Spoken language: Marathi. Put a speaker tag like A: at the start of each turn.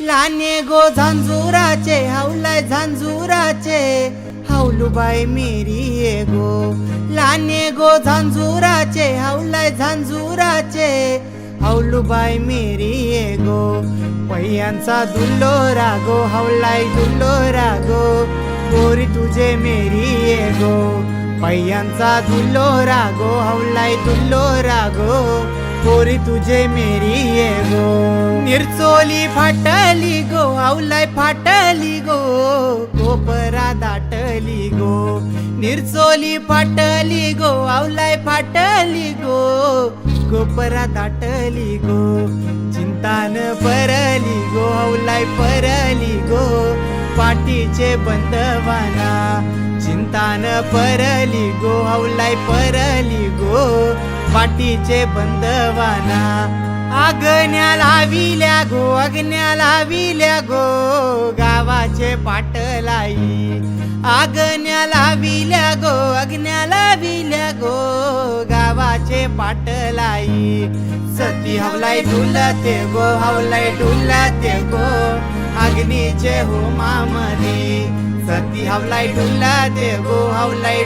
A: लाने गो झांजुराचे हावलाय झांजुराचे हावलुबाई मेरी ये गो. लाने गो झांजुराचे हावलाय झांजुराचे हावलुबाई मेरी ये गो. पैयांचा दुल्लो रागो हावलाय दुल्लो रागो. गोरी तुझे मेरी ये गो. पैयांचा दुल्लो रागो हावलाय दुल्लो रागो. गोरी तुझे मेरी ये चिरचोली फाटली गो आवलाय फाटली गो कोपरा दाटली गो. निरचोली फाटली गो आवलाय फाटली गो कोपरा दाटली गो. चिंतान परली गो आवलाय परली गो. पाठीचे बंदवाना चिंतान परली गो आवलाय परली गो. पाठीचे बंदवाना आगण्या लाविल्या गो अग्न्या लाविल्या गो गावाचे पाटलाई. आगण्या लाविल्या गो अग्न्या लाविल्या गो गावाचे पाटलाई. सती हवलाय डुलते गो हवलाय डुलते गो अग्नीचे होमामध्ये सती हवलाय डुलते गो हवलाय